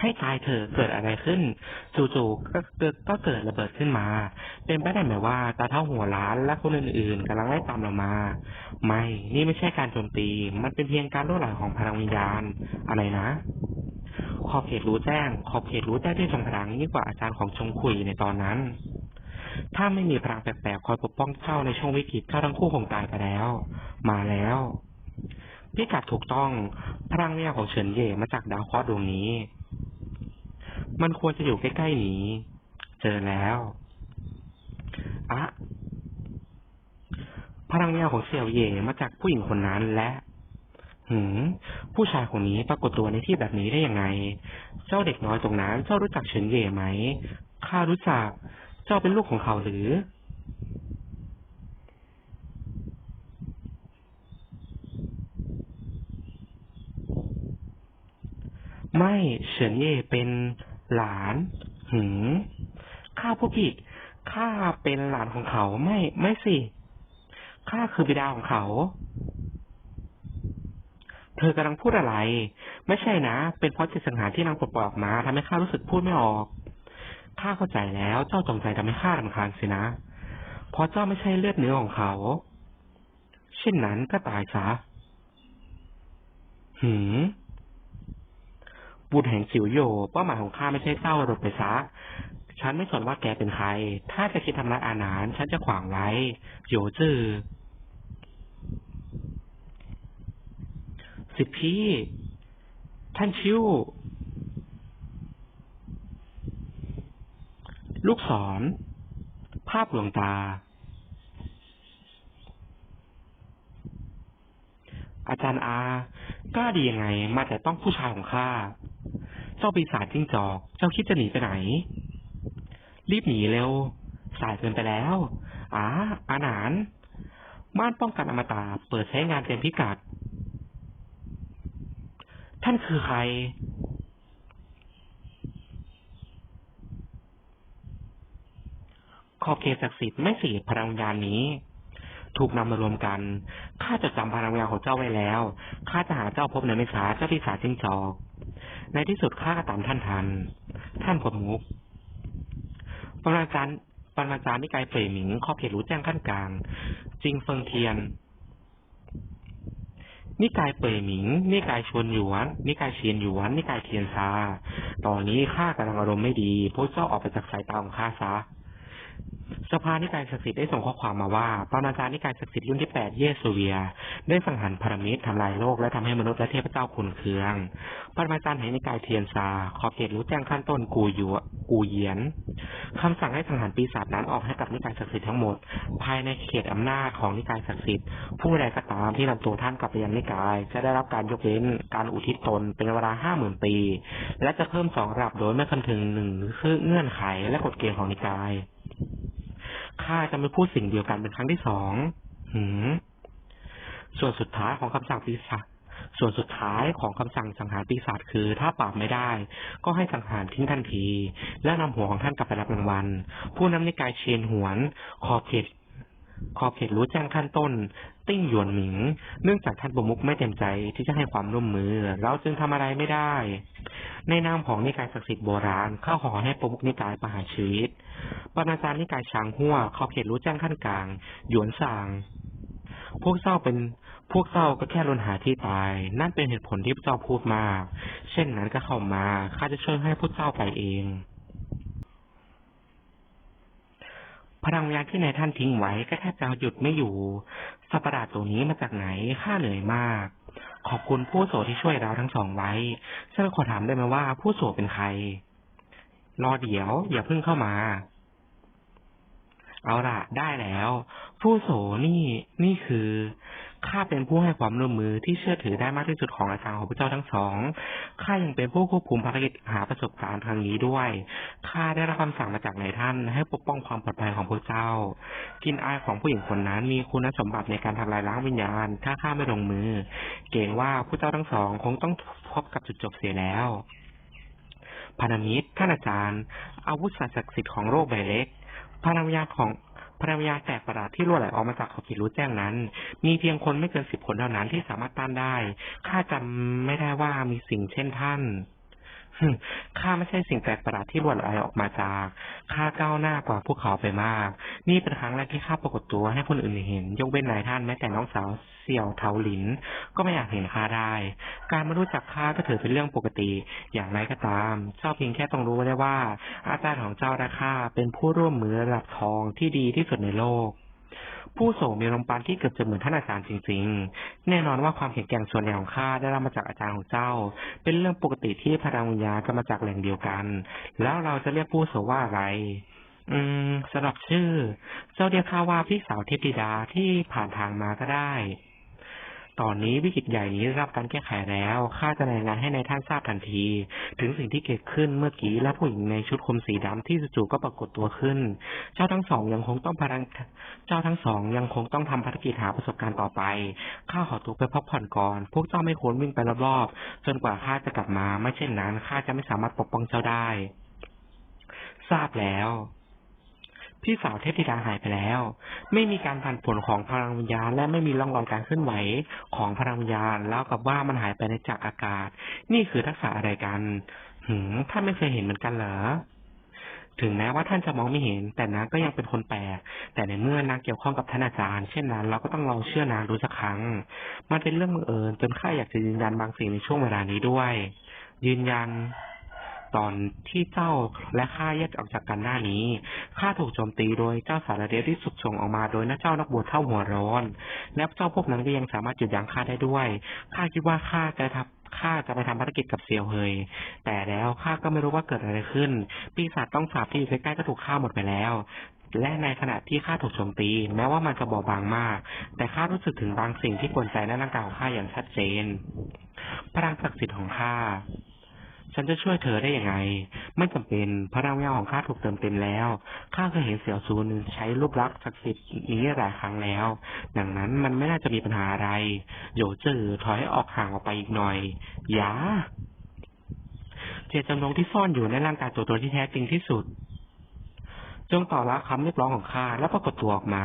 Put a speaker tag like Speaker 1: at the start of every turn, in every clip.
Speaker 1: ให้ตายเถอะเกิดอะไรขึ้น จู่ๆก็เกิดก็เกิดระเบิดขึ้นมา เป็นไปได้ไหมว่าตาเท่าหัวล้านและคนอื่นๆกำลังไล่ตามเรามา ไม่ นี่ไม่ใช่การโจมตี มันเป็นเพียงการล่วไหลของพลังวิญญาณ อะไรนะขอบเขตรู้แจ้ง ขอบเขตรู้แจ้งที่ทรงพลังยิ่งกว่าอาจารย์ของชงคุยในตอนนั้น ถ้าไม่มีพลังแปลกๆคอยปกป้องเจ้าในช่วงวิกฤตเจ้าทั้งคู่คงตายไปแล้ว มาแล้วพิกัดถูกต้อง พลังวิญญาของเฉินเย่มาจากดาวเคราะห์ดวงนี้ มันควรจะอยู่ใกล้ๆนี้ เจอแล้วอะพลังวิญญาณของเสี่ยวเย่มาจากผู้หญิงคนนั้นและ หืม ผู้ชายคนนี้ปรากฏตัวในที่แบบนี้ได้ยังไง เจ้าเด็กน้อยตรงนั้น เจ้ารู้จักเฉินเย่ไหม ข้ารู้จัก เจ้าเป็นลูกของเขาหรือ ไม่ เฉินเย่เป็น หลาน หืมข้าผู้ผิด ข้าเป็นหลานของเขาไม่ ไม่สิ ข้าคือบิดาของเขา เธอกำลังพูดอะไร ไม่ใช่นะ เป็นเพราะจิตสังหารที่นางปลดปล่อยออกมาทำให้ข้ารู้สึกพูดไม่ออก ข้าเข้าใจแล้ว เจ้าจงใจทำให้ข้ารำคาญสินะ เพราะเจ้าไม่ใช่เลือดเนื้อของเขา เช่นนั้นก็ตายซะหืม บุตรแห่งสิวโยเป้าหมายของข้าไม่ใช่เศร้าหลบไปซะฉันไม่สนว่าแกเป็นใคร ถ้าจะคิดทำร้ายอาหนานฉันจะขวางไว้โยจื้อสิพี่ ท่านชิวลูกศร ภาพลวงตา อาจารย์อา กล้าดียังไงมาแต่ต้องผู้ชายของข้าาปีศาจจิ้งจอก เจ้าคิดจะหนีไปไหน รีบหนีเร็ว สายเกินไปแล้วอ่าอาหนานม่านป้องกันอมตะเปิดใช้งานเต็มพิกัด ท่านคือใคร ขอบเขตศักดิ์สิทธิ์ไม่สีพลังวิญาณนี้ ถูกนำมารวมกัน ข้าจะจำพลังวิญาณของเจ้าไว้แล้ว ข้าจะหาเจ้าพบในไม่ช้าเจ้าพิศาจจิ้งจอก ในที่สุดข้าก็ตามท่านทัน ท่านผลมุกปรมาจารย์ปรมาจารย์นิกายเฟยหมิงข้อเขตรู้แจ้งขั้นกลางจิงเฟิงเทียน นิกายเป่ยหมิง นิกายชวนหยวน นิกายเชียนหยวน นิกายเทียนซา ตอนนี้ข้ากำลังอารมณ์ไม่ดีพวกเจ้าออกไปจากสายตาของข้าซะ สภานิกายศักดิ์สิทธิ์ได้ส่งข้อความมาว่าปรมาจารย์นิกายศักดิ์สิทธิ์รุ่นที่แปดเยสเวีย ได้สังหารพารามิตรทำลายโลกและทำให้มนุษย์และเทพเจ้าขุนเคืองปรมาจารย์แห่งนิกายเทียนซา ขอบเขตรู้แจ้งขั้นต้นกูยัวกูเยียนคำสั่งให้สังหารปีศาจนั้นออกให้กับนิกายศักดิ์สิทธิ์ทั้งหมด ภายในเขตอำนาจของนิกายศักดิ์สิทธิ์ผู้ใดก็ตามที่นำตัวท่านกลับไปยังนิกาย จะได้รับการยกเว้นการอุทิศตนเป็นเวลาห้าหมื่นปี และจะเพิ่มสองระดับโดยไม่คำนึงหนึ่งคือเงื่อนไขและกฎเกณฑ์ของนิกาย ข้าจะไม่พูดสิ่งเดียวกันเป็นครั้งที่สองหืมส่วนสุดท้ายของคำสั่งปีศาจส่วนสุดท้ายของคำสั่งสังหารปีศาจคือ ถ้าปราบไม่ได้ ก็ให้สังหารทิ้งทันที และนำหัวของท่านกลับไปรับรางวัล ผู้นำนิกายเชนหวนขอบเขตขอบเขตรู้แจ้งขั้นต้น ติ้งหยวนหมิง เนื่องจากท่านประมุขไม่เต็มใจที่จะให้ความร่วมมือ เราจึงทำอะไรไม่ได้ ในนามของนิกายศักดิ์สิทธิ์โบราณข้าขอให้ประมุขนิกายประหารชีวิต ปรมาจารย์นิกายช้างหัวขอบเขตรู้แจ้งขั้นกลาง หยวนสาง พวกเจ้าเป็นพวกเจ้าก็แค่ลนหาที่ตาย นั่นเป็นเหตุผลที่พวกเจ้าพูดมา เช่นนั้นก็เข้ามาข้าจะช่วยให้พวกเจ้าไปเองพลังวิญญาณที่นายท่านทิ้งไว้ก็แทบจะหยุดไม่อยู่สัตว์ประหลาดตัวนี้มาจากไหนข้าเหนื่อยมาก ขอบคุณผู้โสที่ช่วยเราทั้งสองไว้ฉันขอถามได้ไหมว่าผู้โสเป็นใคร รอเดี๋ยว อย่าเพิ่งเข้ามา เอาล่ะ ได้แล้ว ผู้โสนี่นี่คือข้าเป็นผู้ให้ความร่วมมือที่เชื่อถือได้มากที่สุดของอาจารย์ของพระเจ้าทั้งสอง ข้ายังเป็นผู้ควบคุมภารกิจหาประสบการณ์ทางนี้ด้วย ข้าได้รับคำสั่งมาจากนายท่าน ให้ปกป้องความปลอดภัยของพวกเจ้า กินอายของผู้หญิงคนนั้นมีคุณสมบัติในการทำลายล้างวิญญาณ ถ้าข้าไม่ลงมือ เกรงว่าผู้เจ้าทั้งสองคงต้องพบกับจุดจบเสียแล้วพันธมิตรท่านอาจารย์ อาวุธศักดิ์สิทธิ์ของโลกใบเล็ก พลังวิญญาของพลังวิญญาแตกประหลาดที่รั่วไหลออกมาจากขอบเขตรู้แจ้งนั้น มีเพียงคนไม่เกินสิบคนเท่านั้นที่สามารถต้านได้ ข้าจำไม่ได้ว่ามีสิ่งเช่นท่านข้าไม่ใช่สิ่งแปลกประหลาดที่หลวนลออกมาจาก ข้าก้าวหน้ากว่าพวกเขาไปมาก นี่เป็นครั้งแรกที่ข้าปรากฏตัวให้คนอื่นเห็น ยกเว้นนายท่านแม้แต่น้องสาวเสี่ยวเทาหลิน ก็ไม่อยากเห็นข้าได้ การมารู้จักข้าก็ถือเป็นเรื่องปกติ อย่างไรก็ตาม เจ้าเพียงแค่ต้องรู้ได้ว่า อาจารย์ของเจ้าและข้าเป็นผู้ร่วมมือระดับทองที่ดีที่สุดในโลกผู้ส่งมีลมปานที่เกือบจะเหมือนท่านอาจารย์จริงๆ แน่นอนว่าความแข็งแกร่งส่วนใหญ่ของข้าได้รับมาจากอาจารย์ของเจ้า เป็นเรื่องปกติที่พลังวิญญาณก็มาจากแหล่งเดียวกัน แล้วเราจะเรียกผู้โสว่าอะไร อืมสำหรับชื่อเจ้าเรียกข้าว่าพี่สาวเทพธิดาที่ผ่านทางมาก็ได้ ตอนนี้วิกฤตใหญ่นี้ได้รับการแก้ไขแล้วข้าจะรายงานให้ในายท่านทราบทันที ถึงสิ่งที่เกิดขึ้นเมื่อกี้และผู้หญิงในชุดคลุมสีดำที่จู่ๆก็ปรากฏตัวขึ้น เจ้าทั้งสองยังคงต้องพลังเจ้าทั้งสองยังคงต้องทำภารกิจหาประสบการณ์ต่อไปข้าขอตัวไปพักผ่อนก่อน พวกเจ้าไม่ควรวิ่งไปรอบๆจนกว่าข้าจะกลับมา ไม่เช่นนั้นข้าจะไม่สามารถปกป้องเจ้าได้ ทราบแล้ว พี่สาวเทพธิดาหายไปแล้ว ไม่มีการผันผวนของพลังวิญญาณและไม่มีร่องรอยการเคลื่อนไหวของพลังวิญญาณแล้วกับว่ามันหายไปในจากอากาศ นี่คือทักษะอะไรกัน หืมท่านไม่เคยเห็นเหมือนกันเหรอถึงแม้ว่าท่านจะมองไม่เห็น แต่นางก็ยังเป็นคนแปลก แต่ในเมื่อนางเกี่ยวข้องกับท่านอาจารย์ เช่นนั้น เราก็ต้องลองเชื่อนางดูสักครั้ง มันเป็นเรื่องบังเอิญจนข้าอยากจะยืนยันบางสิ่งในช่วงเวลานี้ด้วย ยืนยัน ตอนที่เจ้าและข้าแยกออกจากกันหน้านี้ข้าถูกโจมตีโดยเจ้าสารเดียที่สุดชงออกมาโดยนักเจ้านักบวชเท่าหัวร้อน และเจ้าพวกนั้นก็ยังสามารถหยุดยั้งข้าได้ด้วยข้าคิดว่าข้าจะทำข้าจะไปทำภารกิจกับเซียวเฮย แต่แล้วข้าก็ไม่รู้ว่าเกิดอะไรขึ้น ปีศาจต้องสาบที่อยู่ใกล้ๆก็ถูกฆ่าหมดไปแล้ว และในขณะที่ข้าถูกโจมตี แม้ว่ามันจะบอบบางมาก แต่ข้ารู้สึกถึงบางสิ่งที่กวนใจในร่างกายของข้าอย่างชัดเจน พลังศักดิ์สิทธิ์ของข้า ฉันจะช่วยเธอได้ยังไง ไม่จำเป็นพลังวิญญาของข้าถูกเติมเต็มแล้วข้าเคยเห็นเสี่ยวซูนใช้รูปลักษณ์ศักดิ์สิทธิ์นี้หลายครั้งแล้ว ดังนั้นมันไม่น่าจะมีปัญหาอะไรโยจือถอยออกห่างออกไปอีกหน่อยอย่าเจตจำนงที่ซ่อนอยู่ในร่างกายตัวตนที่แท้จริงที่สุด จงต่อละคำเรียกร้องของข้าแล้วปรากฏตัวออกมา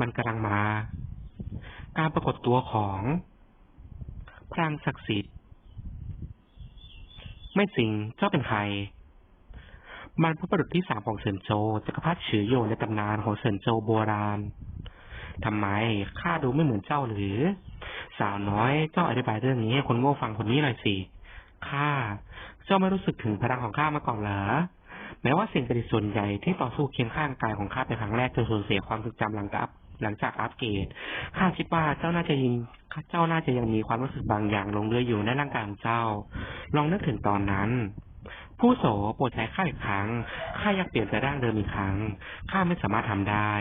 Speaker 1: มันกำลังมา การปรากฏตัวของพลังศักดิ์สิทธิ์ ไม่จริง เจ้าเป็นใครมันพระบุรุษที่สามของเซินโจจักรพรรดิฉือโยในตำนานของเซินโจโบราณทำไมข้าดูไม่เหมือนเจ้าหรือ สาวน้อยเจ้าอธิบายเรื่องนี้ให้คนโง่ฟังคนนี้หน่อยสิข้าเจ้าไม่รู้สึกถึงพลังของข้ามาก่อนเหรอแม้ว่าสิ่งประดิษฐ์ส่วนใหญ่ที่ต่อสู้เคียงข้างกายของข้าเป็นครั้งแรกจนสูญเสียความทรงจำหลังจาก หลังจากอัปเกรดข้าคิดว่าเจ้าน่าจะยิงเจ้าน่าจะยังมีความรู้สึกบางอย่างลงเหลืออยู่ในร่างกายของเจ้า ลองนึกถึงตอนนั้น ผู้โสโปรดใช้ข้าอีกครั้ง ข้าอยากเปลี่ยนไปร่างเดิมอีกครั้ง ข้าไม่สามารถทำได้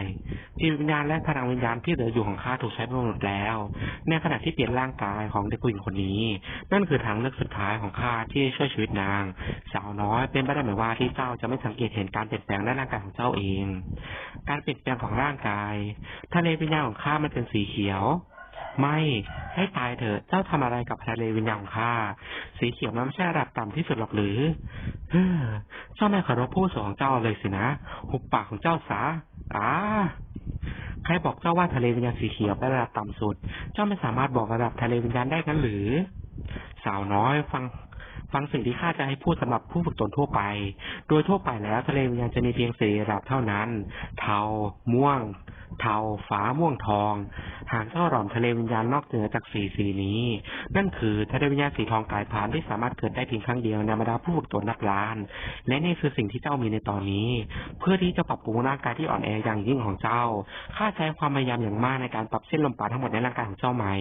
Speaker 1: จิตวิญญาณและพลังวิญญาณที่เหลืออยู่ของข้าถูกใช้ไปหมดแล้ว ในขณะที่เปลี่ยนร่างกายของเด็กผู้หญิงคนนี้ นั่นคือทางเลือกสุดท้ายของข้าที่ช่วยชีวิตนาง สาวน้อยเป็นไปได้ไหมว่าที่เจ้าจะไม่สังเกตเห็นการเปลี่ยนแปลงในร่างกายของเจ้าเอง การเปลี่ยนแปลงของร่างกายทะเลวิญญาณของข้ามันเป็นสีเขียว ไม่ให้ตายเถอะเจ้าทำอะไรกับทะเลวิญญาณข้าสีเขียวมันไม่ใช่ระดับต่ำที่สุดหรอกหรือเฮ้อเจ้าไม่เคารพผู้สอนของเจ้าเลยสินะหุบปากของเจ้าซะอ้าใครบอกเจ้าว่าทะเลวิญญาณสีเขียวเป็นระดับต่ำสุด เจ้าไม่สามารถบอกระดับทะเลวิญญาณได้กันหรือ สาวน้อยฟังฟังสิ่งที่ข้าจะให้พูดสำหรับผู้ฝึกตนทั่วไป โดยทั่วไปแล้วทะเลวิญญาณจะมีเพียงสี่ระดับเท่านั้น เทา ม่วง เทาฟ้าม่วงทอง หากเจ้าหล่อมทะเลวิญญาณนอกเหนือจากสีสีนี้ นั่นคือทะเลวิญญาณสีทองกายพานที่สามารถเกิดได้เพียงครั้งเดียวในบรรดาผู้ฝึกตนนับล้าน และนี่คือสิ่งที่เจ้ามีในตอนนี้ เพื่อที่จะปรับปรุงร่างกายที่อ่อนแออย่างยิ่งของเจ้า ข้าใช้ความพยายามอย่างมากในการปรับเส้นลมปราณทั้งหมดในร่างกายของเจ้าใหม่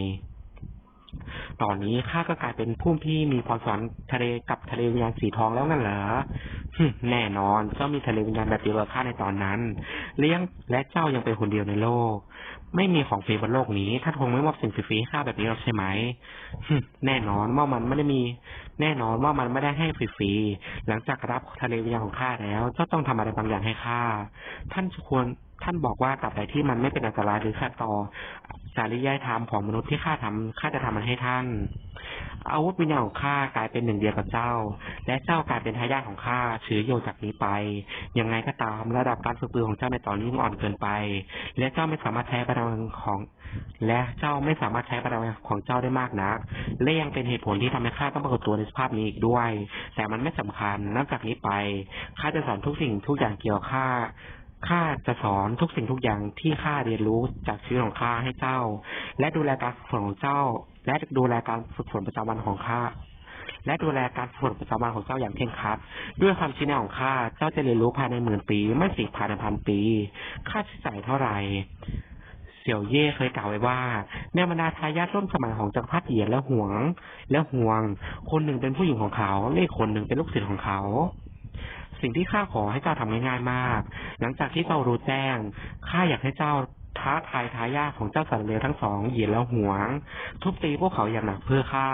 Speaker 1: ตอนนี้ข้าก็กลายเป็นผู้ที่มีพรสวรรค์ทะเลกับทะเลวิญญาณสีทองแล้วนั่นเหรอ แน่นอน เจ้ามีทะเลวิญญาณแบบเดียวกับข้าในตอนนั้น เลี้ยงและเจ้ายังเป็นคนเดียวในโลก ไม่มีของฟรีบนโลกนี้ท่านคงไม่มอบสิ่งฟรีๆข้าแบบนี้หรอกใช่ไหมแน่นอนว่ามันไม่ได้มี แน่นอนว่ามันไม่ได้ให้ฟรีๆหลังจากรับทะเลวิญญาณของข้าแล้ว เจ้าต้องทำอะไรบางอย่างให้ข้าท่านควร ท่านบอกว่าตราบใดที่มันไม่เป็นอันตรายหรือขัดต่อจริยธรรมของมนุษย์ที่ข้าทำข้าจะทำมันให้ท่าน อาวุธวิญญาณของข้ากลายเป็นหนึ่งเดียวกับเจ้า และเจ้ากลายเป็นทายาทของข้าถือโยจากนี้ไป ยังไงก็ตามระดับการฝึกปืนของเจ้าในตอนนี้มันอ่อนเกินไป และเจ้าไม่สามารถใช้พลังของ และเจ้าไม่สามารถใช้พลังของเจ้าได้มากนัก และยังเป็นเหตุผลที่ทำให้ข้าต้องปรากฏตัวในสภาพนี้อีกด้วย แต่มันไม่สำคัญนับจากนี้ไปข้าจะสอนทุกสิ่งทุกอย่างเกี่ยวกับข้า ข้าจะสอนทุกสิ่งทุกอย่างที่ข้าเรียนรู้จากชีวิตของข้าให้เจ้า และดูแลการฝึกฝนของเจ้า และดูแลการฝึกฝนประจำวันของข้าและดูแลการฝึกฝนประจำวันของเจ้าอย่างเคร่งครัด ด้วยความชี้แนะของข้าเจ้าจะเรียนรู้ภายในหมื่นปี ไม่สิภายในพันปีค่าใช้จ่ายเท่าไหร่เสี่ยวเย่เคยกล่าวไว้ว่าในบรรดาทายาทร่วมสมัยของจักรพรรดิเหยียนและหวง และห่วง คนหนึ่งเป็นผู้หญิงของเขาและคนหนึ่งเป็นลูกศิษย์ของเขา สิ่งที่ข้าขอให้เจ้าทำง่ายๆมาก หลังจากที่เจ้ารู้แจ้ง ข้าอยากให้เจ้าท้าทายทายาทของเจ้าสัตว์เลี้ยงทั้งสองเหยียนและหวง ทุบตีพวกเขาอย่างหนักเพื่อข้า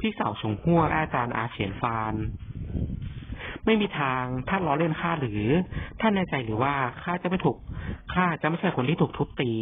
Speaker 1: พี่สาวชงหัวอาจารย์อาเฉียนฟาน ไม่มีทางท่านล้อเล่นข้าหรือ ท่านแน่ใจหรือว่าข้าจะไม่ถูกข้าจะไม่ใช่คนที่ถูกทุบตี